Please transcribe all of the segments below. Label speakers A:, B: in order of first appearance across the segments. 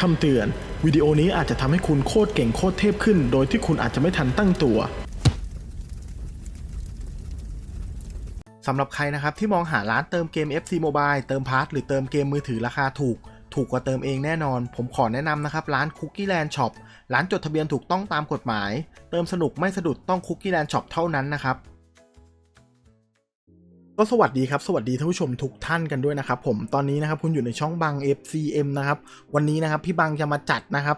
A: คำเตือน วิดีโอนี้อาจจะทำให้คุณโคตรเก่งโคตรเทพขึ้น โดยที่คุณอาจจะไม่ทันตั้งตัวสำหรับใครนะครับที่มองหาร้านเติมเกม FC Mobile เติมพาร์ทหรือเติมเกมมือถือราคาถูก ถูกกว่าเติมเองแน่นอน ผมขอแนะนำนะครับ ร้าน Cookie Land Shop ร้านจดทะเบียนถูกต้องตามกฎหมาย เติมสนุกไม่สะดุดต้อง Cookie Land Shop เท่านั้นนะครับ ก็สวัสดีครับ สวัสดีท่านผู้ชมทุกท่านกันด้วยนะครับผมตอนนี้นะครับคุณอยู่ในช่องบัง FCM นะครับวันนี้นะครับพี่บังจะมาจัดนะครับ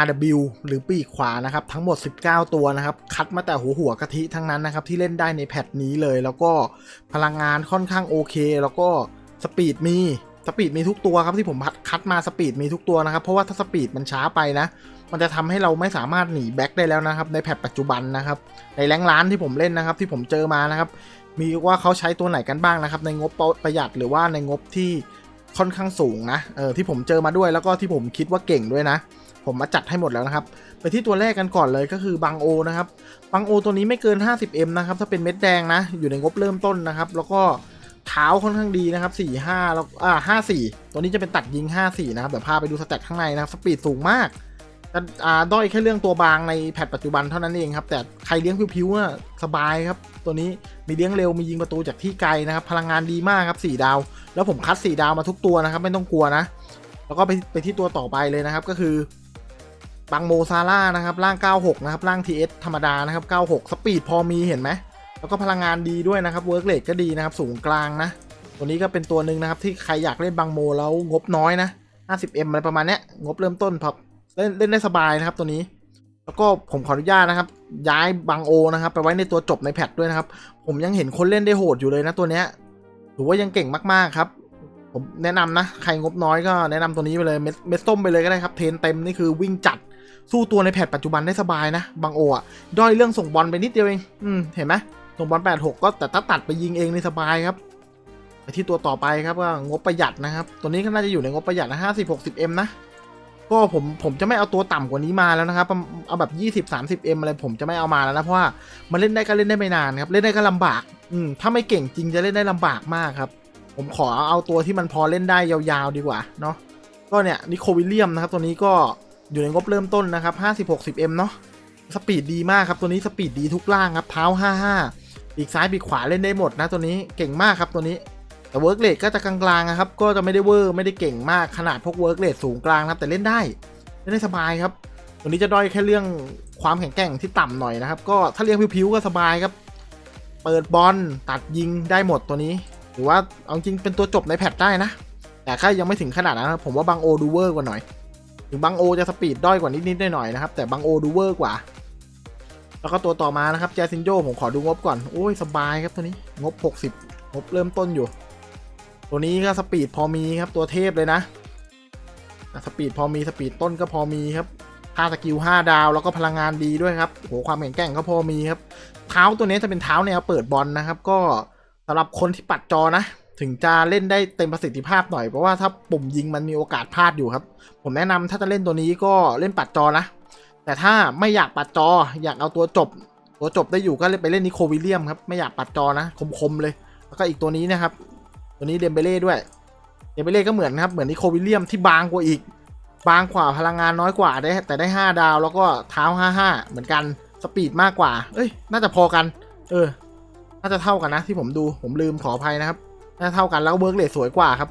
A: RW หรือปีกขวานะครับทั้งหมด 19 ตัวนะครับ คัดมาแต่หัวหัวกะทิทั้งนั้นนะครับที่เล่นได้ในแพทนี้เลย แล้วก็พลังงานค่อนข้างโอเค แล้วก็สปีดมีสปีดมีทุกตัวครับที่ผมคัดมาสปีดมีทุกตัวนะครับ เพราะว่าถ้าสปีดมันช้าไปนะ มันจะทำให้เราไม่สามารถหนีแบ็คได้แล้วนะครับ ในแพทปัจจุบันนะครับ ในแรงร้านที่ผมเล่นนะครับ ที่ผมเจอมานะครับ มีว่าเขาใช้ตัวไหนกันบ้างนะครับ ในงบประหยัดหรือว่าในงบที่ค่อนข้างสูงนะเออที่ผมเจอมาด้วยแล้วก็ที่ผมคิดว่าเก่งด้วยนะ ผมมาจัดให้หมดแล้วนะครับ ไปที่ตัวแรกกันก่อนเลยก็คือบังโอนะครับบังโอตัวนี้ไม่เกิน 50M นะครับถ้าเป็นเม็ดแดงนะ อยู่ในงบเริ่มต้นนะครับ แล้วก็เท้าค่อนข้างดีนะครับ 4 5 แล้วอ่า54 ตัวนี้จะเป็นตัดยิง 54 นะครับเดี๋ยวพาไปดูสแตทข้างในนะครับสปีดสูงมาก ด้อยแค่เรื่องตัวบางในแพทปัจจุบันเท่านั้นเองครับ แต่ใครเลี้ยงพิวๆน่ะสบายครับ ตัวนี้มีเลี้ยงเร็วมียิงประตูจากที่ไกลนะครับ พลังงานดีมากครับ 4 ดาว แล้วผมคัด 4 ดาวมาทุกตัวนะครับ ไม่ต้องกลัวนะ แล้วก็ไปไปที่ตัวต่อไปเลยนะครับ ก็คือบังโมซาร่านะครับร่าง 96 นะครับร่าง TS ธรรมดานะครับ 96 สปีดพอมีเห็นไหมแล้วก็พลังงานดีด้วยนะครับเวิร์กเลทก็ดีนะครับสูงกลางนะตัวนี้ก็เป็นตัวหนึ่งนะครับที่ใครอยากเล่นบังโมแล้วงบน้อยนะ 50M อะไรประมาณนี้งบเริ่มต้นพอ เล่นเล่นได้สบายนะครับตัวนี้ แล้วก็ผมขออนุญาตนะครับ ย้ายบังโอนะครับ ไปไว้ในตัวจบในแพทด้วยนะครับ ผมยังเห็นคนเล่นได้โหดอยู่เลยนะตัวเนี้ยถือว่ายังเก่งมากๆครับ ผมแนะนำนะ ใครงบน้อยก็แนะนำตัวนี้ไปเลยเม็ดเม็ดส้มไปเลยก็ได้ครับเทนเต็มนี่คือวิ่งจัดสู้ตัวในแพทปัจจุบันได้สบายนะบังโออะด้อยเรื่องส่งบอลไปนิดเดียวเองอืมเห็นไหมส่งบอล86 ก็แต่ถ้าตัดไปยิงเองในสบายครับไปที่ตัวต่อไปครับว่างบประหยัดนะครับ ตัวนี้ก็น่าจะอยู่ในงบประหยัดนะ50 60 m นะ ก็ผมผมจะไม่เอาตัวต่ำกว่านี้มาแล้วนะครับ เอาแบบ 20 30 m อะไรผมจะไม่เอามาแล้วนะเพราะว่ามันเล่นได้ก็เล่นได้ไม่นานครับเล่นได้ก็ลำบาก อืมถ้าไม่เก่งจริงจะเล่นได้ลำบากมากครับ ผมขอเอาตัวที่มันพอเล่นได้ยาวๆดีกว่าเนาะก็เนี่ยนิโควิลเลียมนะครับตัวนี้ก็อยู่ในงบเริ่มต้นนะครับ50 60 m เนาะสปีดดีมากครับตัวนี้สปีดดีทุกล่างครับเท้า55ปีกซ้ายปีกขวาเล่นได้หมดนะตัวนี้เก่งมากครับตัวนี้ แต่เวิร์กเลทก็จะกลางๆนะครับ ก็จะไม่ได้เวอร์ไม่ได้เก่งมากขนาดพวกเวิร์กเลทสูงกลางนะครับ แต่เล่นได้เล่นได้สบายครับ ตัวนี้จะด้อยแค่เรื่องความแข็งแกร่งที่ต่ำหน่อยนะครับ ก็ถ้าเลี้ยงผิวๆก็สบายครับ เปิดบอลตัดยิงได้หมดตัวนี้ หรือว่าเอาจริงเป็นตัวจบในแพทได้นะ แต่ถ้ายังไม่ถึงขนาดนั้นนะผมว่าบังโอดูเวอร์กว่าหน่อยถึงบังโอจะสปีดด้อยกว่านิดๆหน่อยๆนะครับ แต่บังโอดูเวอร์กว่า แล้วก็ตัวต่อมานะครับแจซินโยผมขอดูงบก่อนโอ้ยสบายครับตัวนี้งบ 60งบเริ่มต้นอยู่ ตัวนี้ก็สปีดพอมีครับตัวเทพเลยนะ สปีดพอมีสปีดต้นก็พอมีครับค่าสกิล5ดาวแล้วก็พลังงานดีด้วยครับโหความแข็งแกร่งก็พอมีครับ เท้าตัวนี้จะเป็นเท้าแนวเปิดบอลนะครับ ก็สำหรับคนที่ปัดจอนะ ถึงจะเล่นได้เต็มประสิทธิภาพหน่อย เพราะว่าถ้าปุ่มยิงมันมีโอกาสพลาดอยู่ครับ ผมแนะนำถ้าจะเล่นตัวนี้ก็เล่นปัดจอนะ แต่ถ้าไม่อยากปัดจออยากเอาตัวจบ ตัวจบได้อยู่ก็เลยไปเล่นนิโควิลเลียมครับไม่อยากปัดจอนะคมๆเลย แล้วก็อีกตัวนี้นะครับ ตัวนี้เดมเบเล่ด้วย เดมเบเล่ก็เหมือนครับ เหมือนนิโควิลเลียมที่บางกว่าอีก บางกว่าพลังงานน้อยกว่าได้ แต่ได้ 5 ดาวแล้วก็เท้า 55 เหมือนกัน สปีดมากกว่า เอ้ย น่าจะพอกัน เออ น่าจะเท่ากันนะที่ผมดู ผมลืมขออภัยนะครับ น่าจะเท่ากันแล้วเวิร์กเลทสวยกว่าครับ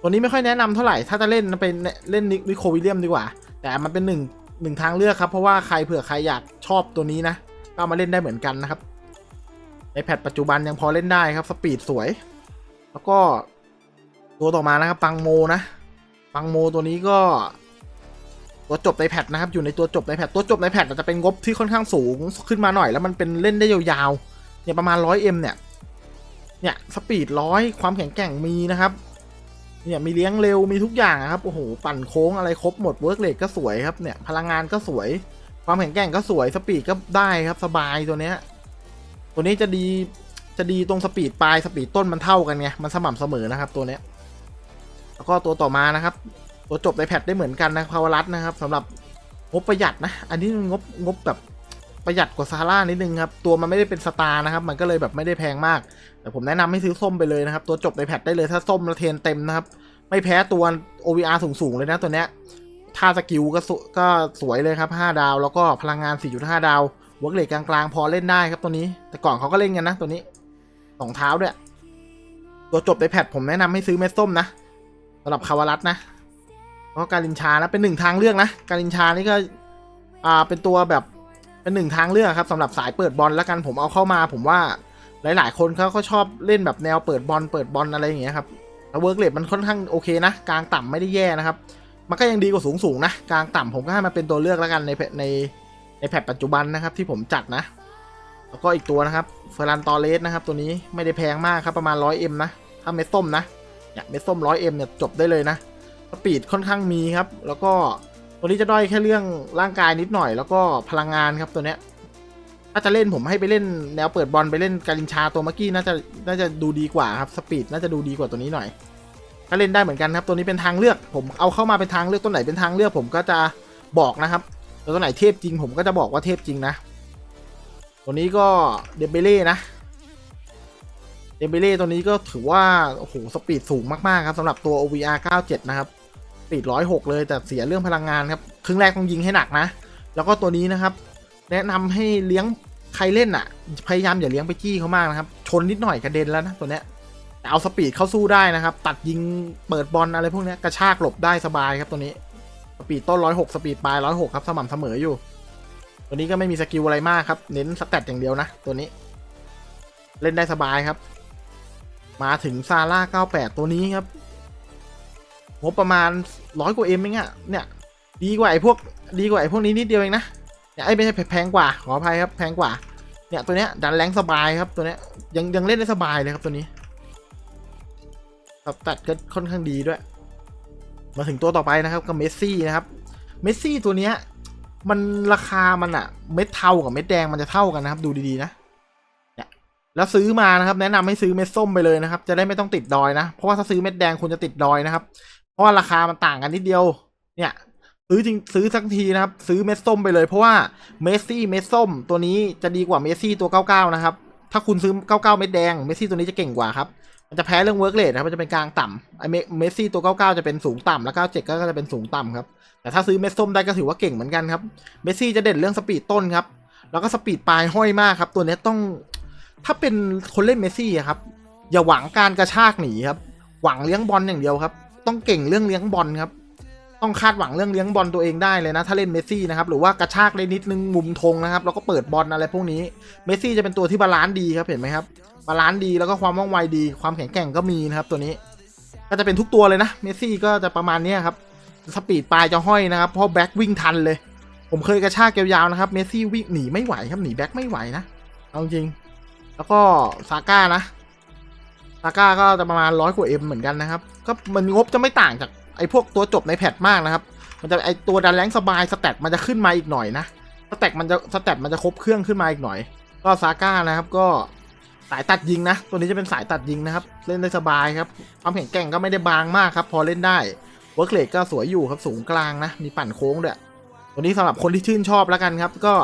A: ตัวนี้ไม่ค่อยแนะนำเท่าไหร่ ถ้าจะเล่นไปเล่นนิโควิลเลียมดีกว่า แต่มันเป็นหนึ่งหนึ่งทางเลือกครับ เพราะว่าใครเผื่อใครอยากชอบตัวนี้นะ ก็เอามาเล่นได้เหมือนกันนะครับในแพทปัจจุบันยังพอเล่นได้ครับ สปีดสวย แล้วก็ตัวต่อมานะครับปังโมนะปังโมตัวนี้ก็ ตัวจบในแพทนะครับ อยู่ในตัวจบในแพทตัวจบในแพทอาจจะเป็นงบที่ค่อนข้างสูงขึ้นมาหน่อย แล้วมันเป็นเล่นได้ยาวๆเนี่ยประมาณ 100M เนี่ยเนี่ยสปีดร้อยความแข็งแกร่งมีนะครับเนี่ยมีเลี้ยงเร็วมีทุกอย่างครับโอ้โหปั่นโค้งอะไรครบหมดเวิร์กเลทก็สวยครับเนี่ยพลังงานก็สวย ความแข็งแกร่งก็สวยสปีดก็ได้ครับสบายตัวเนี้ยตัวนี้จะดี จะดีตรงสปีดปลายสปีดต้นมันเท่ากันไงมันสม่ำเสมอนะครับตัวเนี้ยแล้วก็ตัวต่อมานะครับ ตัวจบในแพทได้เหมือนกันนะพาวรัตนะครับสำหรับงบประหยัดนะ อันนี้งบงบแบบประหยัดกว่าซาร่านิดนึงครับ ตัวมันไม่ได้เป็นสตาร์นะครับ มันก็เลยแบบไม่ได้แพงมาก แต่ผมแนะนำให้ซื้อส้มไปเลยนะครับ ตัวจบในแพทได้เลยถ้าส้มแล้วเทนเต็มนะครับ ไม่แพ้ตัว OVR สูงๆเลยนะตัวเนี้ยค่าสกิลก็สวก็สวยเลยครับ 5 ดาว แล้วก็พลังงาน 4.5 ดาว เวิร์กเลทกลางๆ พอเล่นได้ครับตัวนี้ แต่ก่อนเขาก็เล่นกันนะตัวนี้ องเท้าด้วย ตัวจบในแพทผมแนะนำให้ซื้อเม็ดส้มนะสำหรับคาวารัตนะเพราะการินชานะเป็นหนึ่งทางเลือกนะ การินชานี่ก็อ่าเป็นตัวแบบเป็นหนึ่งทางเลือกครับสำหรับสายเปิดบอลแล้วกันผมเอาเข้ามา ผมว่าหลาย ๆ คนเขาก็ชอบเล่นแบบแนวเปิดบอลเปิดบอลอะไรอย่างเงี้ยครับแล้วเวิร์กเลทมันค่อนข้างโอเคนะกลางต่ำไม่ได้แย่นะครับ มันก็ยังดีกว่าสูงสูงนะกลางต่ำผมก็ให้มาเป็นตัวเลือกแล้วกันในในในแพทปัจจุบันนะครับที่ผมจัดนะ แล้วก็อีกตัวนะครับเฟรันตอเลสนะครับ ตัวนี้ไม่ได้แพงมากครับประมาณ 100M นะ ถ้าเม็ดส้มนะเนี่ยเม็ดส้ม 100M เนี่ยจบได้เลยนะสปีดค่อนข้างมีครับ แล้วก็ตัวนี้จะด้อยแค่เรื่องร่างกายนิดหน่อย แล้วก็พลังงานครับตัวเนี้ยถ้าจะเล่นผมให้ไปเล่นแนวเปิดบอลไปเล่นการินชาตัวเมื่อกี้น่าจะน่าจะดูดีกว่าครับสปีดน่าจะดูดีกว่าตัวนี้หน่อยก็เล่นได้เหมือนกันครับตัวนี้เป็นทางเลือก ผมเอาเข้ามาเป็นทางเลือกตัวไหนเป็นทางเลือกผมก็จะบอกนะครับแล้วตัวไหนเทพจริงผมก็จะบอกว่าเทพจริงนะ ตัวนี้ก็เดเบเล่นะ เดเบเล่ตัวนี้ก็ถือว่า โอ้โห สปีดสูงมาก ๆ ครับสำหรับตัว OVR 97 นะครับ สปีด 106 เลยแต่เสียเรื่องพลังงานครับ ครึ่งแรกต้องยิงให้หนักนะ แล้วก็ตัวนี้นะครับ แนะนำให้เลี้ยงใครเล่นอะ พยายามอย่าเลี้ยงไปจี้เขามากนะครับ ชนนิดหน่อยกระเด็นแล้วนะตัวเนี้ยแต่เอาสปีดเข้าสู้ได้นะครับ ตัดยิงเปิดบอลอะไรพวกเนี้ยกระชากหลบได้สบายครับตัวนี้ สปีดต้นร้อยหกสปีดปลายร้อยหกครับสม่ำเสมออยู่ ตัวนี้ก็ไม่มีสกิลอะไรมากครับ เน้นสแตทอย่างเดียวนะ ตัวนี้ เล่นได้สบายครับ มาถึงซาร่า98 ตัวนี้ครับงบประมาณร้อยกว่าเอ็มเองอะเนี่ย ดีกว่าไอ้พวกดีกว่าไอ้พวกนี้นิดเดียวเองนะเนี่ยไอ้ไม่ใช่แพงกว่าขออภัยครับแพงกว่า เนี่ยตัวเนี้ยดันแรงสบายครับตัวเนี้ยยังยังเล่นได้สบายเลยครับตัวนี้ครับตัดก็ค่อนข้างดีด้วย มาถึงตัวต่อไปนะครับก็เมสซี่นะครับเมสซี่ตัวเนี้ย มันราคามันอะเม็ดเทากับเม็ดแดงมันจะเท่ากันนะครับ ดูดีๆนะเนี่ยแล้วซื้อมานะครับ แนะนำให้ซื้อเม็ดส้มไปเลยนะครับ จะได้ไม่ต้องติดดอยนะเพราะว่าถ้าซื้อเม็ดแดงคุณจะติดดอยนะครับ เพราะว่าราคามันต่างกันนิดเดียว เนี่ย ซื้อจริงซื้อสักทีนะครับ ซื้อเม็ดส้มไปเลย เพราะว่าเมสซี่เม็ดส้มตัวนี้จะดีกว่าเมสซี่ตัว 99 นะครับถ้าคุณซื้อ 99 เม็ดแดงเมสซี่ตัวนี้จะเก่งกว่าครับ มันจะแพ้เรื่องเวิร์กเลทนะครับมันจะเป็นกลางต่ำไอเมสซี่ตัว 99 จะเป็นสูงต่ำแล้ว 97 ก็จะเป็นสูงต่ำครับ แต่ถ้าซื้อเม็ดส้มได้ก็ถือว่าเก่งเหมือนกันครับ เมสซี่จะเด่นเรื่องสปีดต้นครับ แล้วก็สปีดปลายห้อยมากครับ ตัวนี้ต้อง ถ้าเป็นคนเล่นเมสซี่ครับ อย่าหวังการกระชากหนีครับ หวังเลี้ยงบอลอย่างเดียวครับ ต้องเก่งเรื่องเลี้ยงบอลครับ ต้องคาดหวังเรื่องเลี้ยงบอลตัวเองได้เลยนะ ถ้าเล่นเมสซี่นะครับ หรือว่ากระชากได้นิดนึงมุมธงนะครับ แล้วก็เปิดบอลอะไรพวกนี้ เมสซี่จะเป็นตัวที่บาลานซ์ดีครับ เห็นไหมครับ บาลานซ์ดีแล้วก็ความว่องไวดี ความแข็งแกร่งก็มีนะครับ ตัวนี้ ก็จะเป็นทุกตัวเลยนะเมสซี่ก็จะประมาณนี้ครับสปีดปลายจะห้อยนะครับเพราะแบ็ควิ่งทันเลย ผมเคยกระชากยาวๆนะครับเมสซี่วิ่งหนีไม่ไหวครับหนีแบ็คไม่ไหวนะเอาจริง แล้วก็ซาก้านะซาก้าก็จะประมาณร้อยกว่าเอ็มเหมือนกันนะครับ ก็มันงบจะไม่ต่างจากไอ้พวกตัวจบในแพทมากนะครับ มันจะไอตัวดันแรงสบายสแตทมันจะขึ้นมาอีกหน่อยนะสแตทมันจะสแตทมันจะครบเครื่องขึ้นมาอีกหน่อย ก็ซาก้านะครับก็ สายตัดยิงนะ ตัวนี้จะเป็นสายตัดยิงนะครับ เล่นได้สบายครับ ความแข็งแกร่งก็ไม่ได้บางมากครับ พอเล่นได้ เวิร์กเลก็สวยอยู่ครับ สูงกลางนะ มีปั่นโค้งด้วย ตัวนี้สำหรับคนที่ชื่นชอบแล้วกันครับ ก็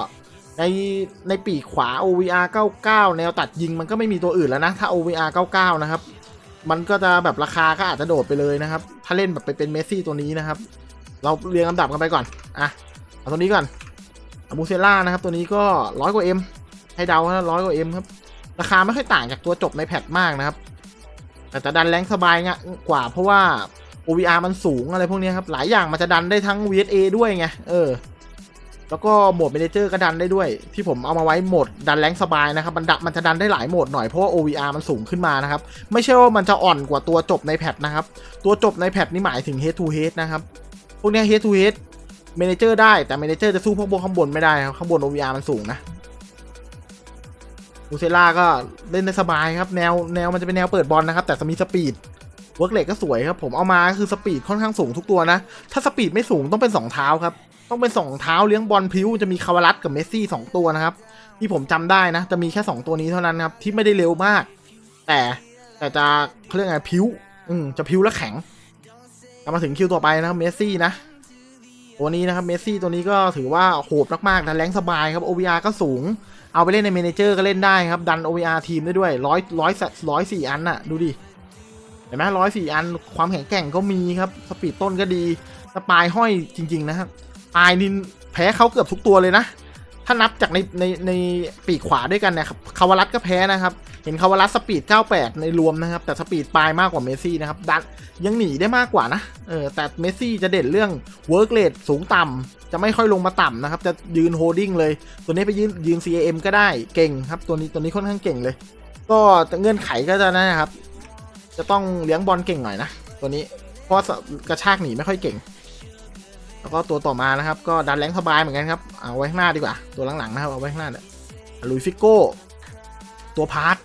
A: ในในปีกขวา OVR 99 แนวตัดยิงมันก็ไม่มีตัวอื่นแล้วนะ ถ้า OVR 99 นะครับ มันก็จะแบบราคาก็อาจจะโดดไปเลยนะครับ ถ้าเล่นแบบไปเป็นเมสซี่ตัวนี้นะครับ เราเรียงลำดับกันไปก่อน อะ เอาตัวนี้ก่อนอามูเซล่านะครับ ตัวนี้ก็ร้อยกว่าเอ็มให้เดานะร้อยกว่าเอ็มครับ ราคาไม่ค่อยต่างจากตัวจบในแพทมากนะครับ แต่จะดันแรงสบายงะกว่าเพราะว่า OVR มันสูงอะไรพวกนี้ครับ หลายอย่างมันจะดันได้ทั้ง VSA ด้วยไง เออ แล้วก็โหมดเมนเจอร์ก็ดันได้ด้วย ที่ผมเอามาไว้โหมดดันแรงสบายนะครับ มันดัมันจะดันได้หลายโหมดหน่อยเพราะว่า OVR มันสูงขึ้นมานะครับ ไม่ใช่ว่ามันจะอ่อนกว่าตัวจบในแพทนะครับ ตัวจบในแพทนี่หมายถึง head to head นะครับ พวกนี้ head to head เมนเจอร์ได้แต่เมนเจอร์จะสู้พวกบนข้างบนไม่ได้ครับข้างบน OVR มันสูงนะ อูเซล่าก็เล่นได้สบายครับ แนวแนวมันจะเป็นแนวเปิดบอลนะครับ แต่จะมีสปีดเวิร์กเลกก็สวยครับ ผมเอามาคือสปีดค่อนข้างสูงทุกตัวนะ ถ้าสปีดไม่สูงต้องเป็นสองเท้าครับ ต้องเป็นสองเท้าเลี้ยงบอลพิ้วจะมีคาวารัสกับเมสซี่สองตัวนะครับ ที่ผมจำได้นะ จะมีแค่สองตัวนี้เท่านั้นครับ ที่ไม่ได้เร็วมาก แต่แต่จะเขาเรียกไงพิ้ว อืมจะพิ้วและแข็งกลับมาถึงคิวต่อไปนะเมสซี่นะ ตัวนี้นะครับเมสซี่ตัวนี้ก็ถือว่าโหดมากๆดันแรงสบายครับ OVR ก็สูง เอาไปเล่นในเมนเจอร์ก็เล่นได้ครับ ดัน OVR ทีมได้ด้วยร้อยร้อยร้อยสี่อันน่ะ ดูดิ เห็นไหมร้อยสี่อันความแข็งแกร่งก็มีครับ สปีดต้นก็ดีแต่ปายห้อยจริง ๆ นะครับปลายนินแพ้เขาเกือบทุกตัวเลยนะ ถ้านับจากในในในปีกขวาด้วยกันเนี่ยครับคาวรัสก็แพ้นะครับ เห็นคาวารัสสปีด 98 ในรวมนะครับ แต่สปีดปลายมากกว่าเมซี่นะครับดันยังหนีได้มากกว่านะเออแต่เมซี่จะเด่นเรื่องเวิร์กเรทสูงต่ำจะไม่ค่อยลงมาต่ำนะครับ จะยืนโฮดดิ้งเลย ตัวนี้ไปยืนยืน CAM ก็ได้เก่งครับตัวนี้ตัวนี้ค่อนข้างเก่งเลย ก็เงื่อนไขก็จะนะครับ จะต้องเลี้ยงบอลเก่งหน่อยนะตัวนี้เพราะกระชากหนีไม่ค่อยเก่งแล้วก็ตัวต่อมานะครับ ก็ดันแรงสบายเหมือนกันครับเอาไว้ข้างหน้าดีกว่า ตัวหลังๆนะครับเอาไว้ข้างหน้าเนี่ยลุยฟิโก้ ตัวพาร์ท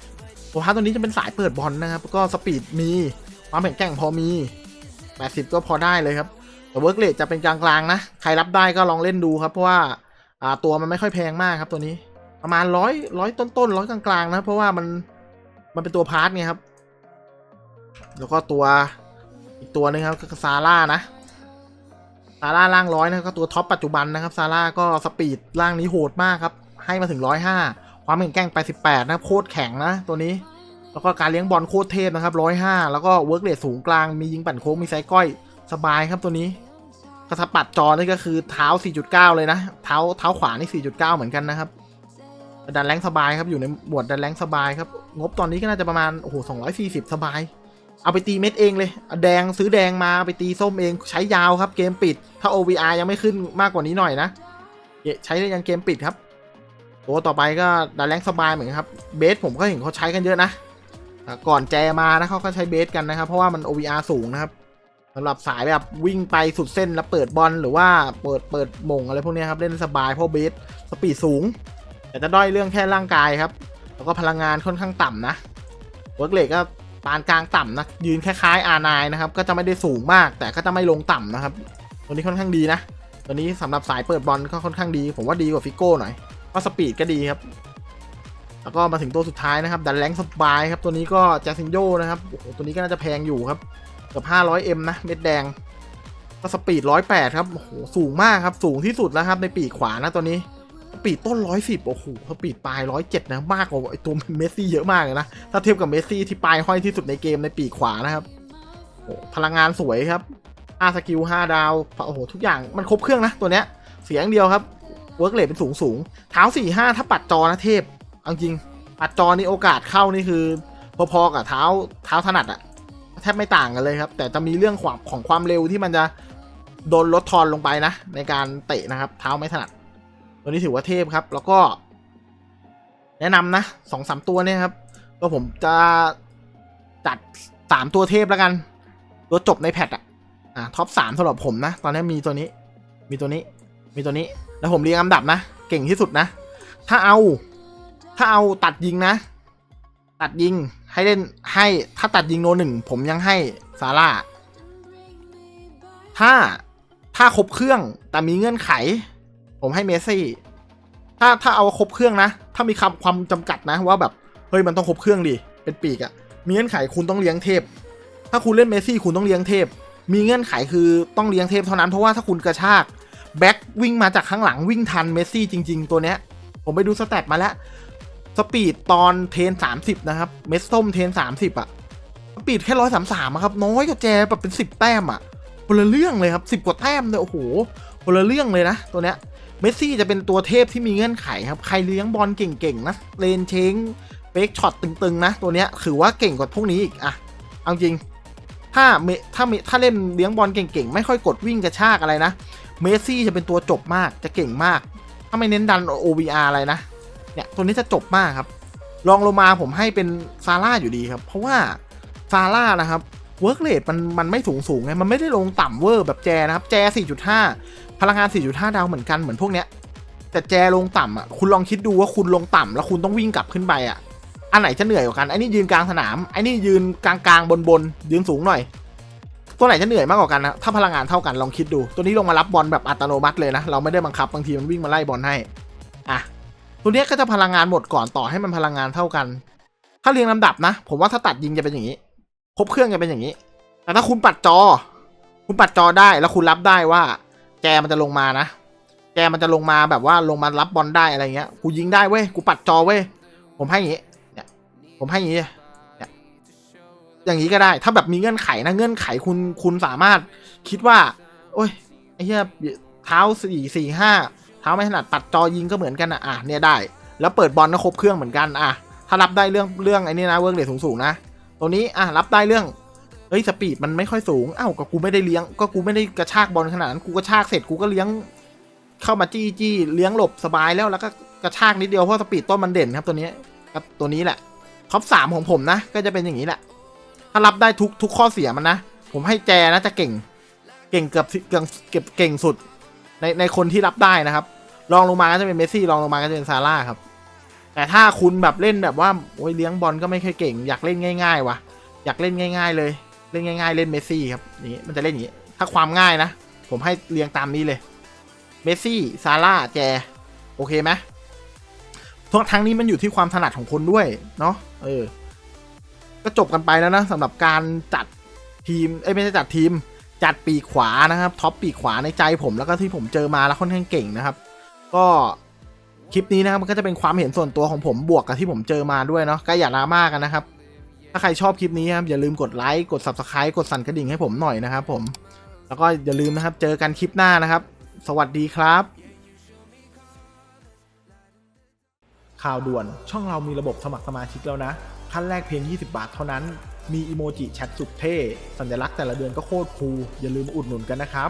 A: ตัวพาร์ทตัวนี้จะเป็นสายเปิดบอลนะครับก็สปีดมีความแข็งแกร่งพอมี 80 ก็พอได้เลยครับ แต่เวิร์กเลทจะเป็นกลางๆนะ ใครรับได้ก็ลองเล่นดูครับ เพราะว่าอ่าตัวมันไม่ค่อยแพงมากครับตัวนี้ ประมาณร้อยร้อยต้นๆร้อยกลางๆนะ เพราะว่ามันมันเป็นตัวพาร์ทไงครับ แล้วก็ตัวอีกตัวหนึงครับก็ซาร่านะซาร่าล่างร้อยนะก็ตัวท็อปปัจจุบันนะครับซาร่าก็สปีดล่างนี้โหดมากครับ ให้มาถึงร้อยห้า ความแข็งแกร่งไปสิบแปดนะโคตรแข็งนะตัวนี้ แล้วก็การเลี้ยงบอลโคตรเทพนะครับร้อยห้าแล้วก็เวิร์กเรทสูงกลาง มียิงปั่นโค้ง มีไซส์ก้อย สบายครับตัวนี้กระสปัดจอนี่ก็คือเท้า 4.9 เลยนะ เท้าเท้าขวานี่ 4.9 เหมือนกันนะครับ ดันแรงสบายครับ อยู่ในหมวดดันแรงสบายครับ งบตอนนี้ก็น่าจะประมาณ โอ้โห 240 สบาย เอาไปตีเม็ดเองเลย แดงซื้อแดงมาเอาไปตีส้มเอง ใช้ยาวครับ เกมปิด ถ้า OVR ยังไม่ขึ้นมากกว่านี้หน่อยนะ ใช้ได้ยังเกมปิดครับ ตัวต่อไปก็ดันแรงสบายเหมือนครับ เบสผมก็เห็นเขาใช้กันเยอะนะ ก่อนแจมานะเขาก็ใช้เบสกันนะครับ เพราะว่ามัน OVR สูงนะครับสำหรับสายแบบวิ่งไปสุดเส้นแล้วเปิดบอลหรือว่าเปิดเปิดมงอะไรพวกนี้ครับเล่นสบายเพราะเบสสปีดสูง แต่จะด้อยเรื่องแค่ร่างกายครับ แล้วก็พลังงานค่อนข้างต่ำนะเวิร์กเลกก็ปานกลางต่ำนะยืนคล้ายๆ R9 นะครับก็จะไม่ได้สูงมาก แต่ก็จะไม่ลงต่ำนะครับ ตัวนี้ค่อนข้างดีนะ ตัวนี้สำหรับสายเปิดบอลก็ค่อนข้างดี ผมว่าดีกว่าฟิโก้หน่อย ก็สปีดก็ดีครับ แล้วก็มาถึงตัวสุดท้ายนะครับ ดันแรงสบายครับ ตัวนี้ก็แจซินโยนะครับโอ้โหตัวนี้ก็น่าจะแพงอยู่ครับเกือบ 500M นะ เม็ดแดง ก็สปีด108ครับโอ้โหสูงมากครับ สูงที่สุดแล้วครับ ในปีกขวานะตัวนี้สปีดต้น 110 โอ้โหสปีดปลาย 107 นะ มากกว่าไอตัวเมสซี่เยอะมากเลยนะ ถ้าเทียบกับเมสซี่ที่ปลายห้อยที่สุดในเกมในปีกขวานะครับโอ้พลังงานสวยครับอาสกิล5ดาว โอ้โห ทุกอย่างมันครบเครื่องนะ ตัวเนี้ย เสียงเดียวครับ เวิร์กเลทเป็นสูงสูงเท้า4-5ถ้าปัดจอนะเทพเอาจริง ปัดจอนี่โอกาสเข้านี่คือ พอๆกับเท้าเท้าถนัดอะแทบไม่ต่างกันเลยครับ แต่จะมีเรื่องความของความเร็วที่มันจะโดนลดทอนลงไปนะ ในการเตะนะครับ เท้าไม่ถนัด ตัวนี้ถือว่าเทพครับ แล้วก็ แนะนำนะสองสามตัวเนี่ยครับ ก็ผมจะจัดสามตัวเทพแล้วกัน ตัวจบในแพทอะอะท็อปสามสำหรับผมนะ ตอนนี้มีตัวนี้ มีตัวนี้ มีตัวนี้ แล้วผมเรียงลำดับนะ เก่งที่สุดนะ ถ้าเอา ถ้าเอาตัดยิงนะ ตัดยิงให้เล่นให้ถ้าตัดยิงโนหนึ่งผมยังให้ซาร่า ถ้าถ้าครบเครื่องแต่มีเงื่อนไข ผมให้เมสซี่ ถ้าถ้าเอาครบเครื่องนะ ถ้ามีคำความจำกัดนะว่าแบบเฮ้ยมันต้องครบเครื่องดิเป็นปีกอะมีเงื่อนไขคุณต้องเลี้ยงเทพ ถ้าคุณเล่นเมสซี่คุณต้องเลี้ยงเทพ มีเงื่อนไขคือต้องเลี้ยงเทพเท่านั้นเพราะว่าถ้าคุณกระชาก แบ็ควิ่งมาจากข้างหลังวิ่งทันเมสซี่จริง ๆ ตัวเนี้ย ผมไปดูสแตทมาแล้ว สปีดตอนเทน30นะครับ เมสส้มเทน30อะสปีดแค่ร้อยสามสามครับ น้อยกว่าแจแบบเป็น10แต้มอะคนละเรื่องเลยครับ10กว่าแต้มเลยโอ้โหคนละเรื่องเลยนะตัวเนี้ยเมสซี่จะเป็นตัวเทพที่มีเงื่อนไขครับ ใครเลี้ยงบอลเก่งๆนะเลนเชงเฟกช็อตตึงๆนะ ตัวเนี้ยถือว่าเก่งกว่าพวกนี้อีกอะเอาจริงถ้าเมถ้าเมถ้าเล่นเลี้ยงบอลเก่งๆ ไม่ค่อยกดวิ่งกระชากอะไรนะ เมสซี่จะเป็นตัวจบมากจะเก่งมาก ถ้าไม่เน้นดัน OVR อะไรนะ เนี่ยตัวนี้จะจบมากครับลองลงมาผมให้เป็นซาร่าอยู่ดีครับ เพราะว่าซาร่านะครับเวิร์กเรทมันมันไม่สูงสูงไงมันไม่ได้ลงต่ำเวอร์แบบแจนะครับ แจ 4.5 พลังงาน 4.5 ดาวเหมือนกันเหมือนพวกเนี้ย แต่แจลงต่ำอะคุณลองคิดดูว่าคุณลงต่ำแล้วคุณต้องวิ่งกลับขึ้นไปอะอันไหนจะเหนื่อยกว่ากันไอ้นี่ยืนกลางสนามไอ้นี่ยืนกลางกลางบนบนยืนสูงหน่อย ตัวไหนจะเหนื่อยมากกว่ากันนะ ถ้าพลังงานเท่ากันลองคิดดู ตัวนี้ลงมารับบอลแบบอัตโนมัติเลยนะ เราไม่ได้บังคับบางทีมันวิ่งมาไล่บอลให้ อะ ตัวนี้ก็จะพลังงานหมดก่อนต่อให้มันพลังงานเท่ากัน ถ้าเรียงลำดับนะ ผมว่าถ้าตัดยิงจะเป็นอย่างนี้ ครบเครื่องจะเป็นอย่างนี้ แต่ถ้าคุณปัดจอ คุณปัดจอได้แล้วคุณรับได้ว่าแจมันจะลงมานะแจมันจะลงมาแบบว่าลงมารับบอลได้อะไรเงี้ย กูยิงได้เว้ย กูปัดจอเว้ย ผมให้อย่างนี้ เนี่ย ผมให้อย่างนี้ อย่างนี้ก็ได้ ถ้าแบบมีเงื่อนไขนะเงื่อนไขคุณคุณสามารถคิดว่า โอ้ยไอ้เหี้ยเท้าสี่สี่ห้าเท้าไม่ถนัดปัดจอยิงก็เหมือนกันอะอะเนี่ยได้ แล้วเปิดบอลก็ครบเครื่องเหมือนกันอะถ้ารับได้เรื่องเรื่องไอ้นี่นะเวิร์กเรทสูงๆนะตัวนี้อะรับได้เรื่องเฮ้ยสปีดมันไม่ค่อยสูงอ้าวก็กูไม่ได้เลี้ยง ก็กูไม่ได้กระชากบอลขนาดนั้นกูกระชากเสร็จกูก็เลี้ยง เข้ามาจี้จี้เลี้ยงหลบสบายแล้วแล้วก็กระชากนิดเดียวเพราะสปีดต้นมันเด่นครับตัวนี้ตัวนี้แหละท็อปสามของผมนะ ก็จะเป็นอย่างนี้แหละ ถ้ารับได้ทุกทุกข้อเสียมันนะ ผมให้แจนะจะเก่ง เก่งเกือบเก่งเก็บเก่งสุด ในในคนที่รับได้นะครับรองลงมาก็จะเป็นเมสซี่รองลงมาก็จะเป็นซาร่าครับ แต่ถ้าคุณแบบเล่นแบบว่าโอ้ยเลี้ยงบอลก็ไม่ค่อยเก่ง อยากเล่นง่ายๆวะอยากเล่นง่าย ๆ เลย เล่นง่าย ๆ เล่นเมสซี่ครับนี่มันจะเล่นอย่างนี้ ถ้าความง่ายนะ ผมให้เรียงตามนี้เลยเมสซี่ซาร่าแจโอเคไหมทั้งทั้งนี้มันอยู่ที่ความถนัดของคนด้วยเนาะเออ ก็จบกันไปแล้วนะสำหรับการจัดทีมเอ้ไม่ใช่จัดทีม จัดปีขวานะครับท็อปปีขวาในใจผมแล้วก็ที่ผมเจอมาแล้วค่อนข้างเก่งนะครับ ก็คลิปนี้นะครับมันก็จะเป็นความเห็นส่วนตัวของผมบวกกับที่ผมเจอมาด้วยเนาะก็อย่าดราม่ากันนะครับ ถ้าใครชอบคลิปนี้ครับอย่าลืมกดไลค์กด subscribe กดสั่นกระดิ่งให้ผมหน่อยนะครับ ผม แล้วก็อย่าลืมนะครับ เจอกันคลิปหน้านะครับ สวัสดีครับข่าวด่วนช่องเรามีระบบสมัครสมาชิกแล้วนะ ขั้นแรกเพียง 20 บาทเท่านั้น มีอีโมจิแชทสุดเท่ สัญลักษณ์แต่ละเดือนก็โคตรคูลอย่าลืมอุดหนุนกันนะครับ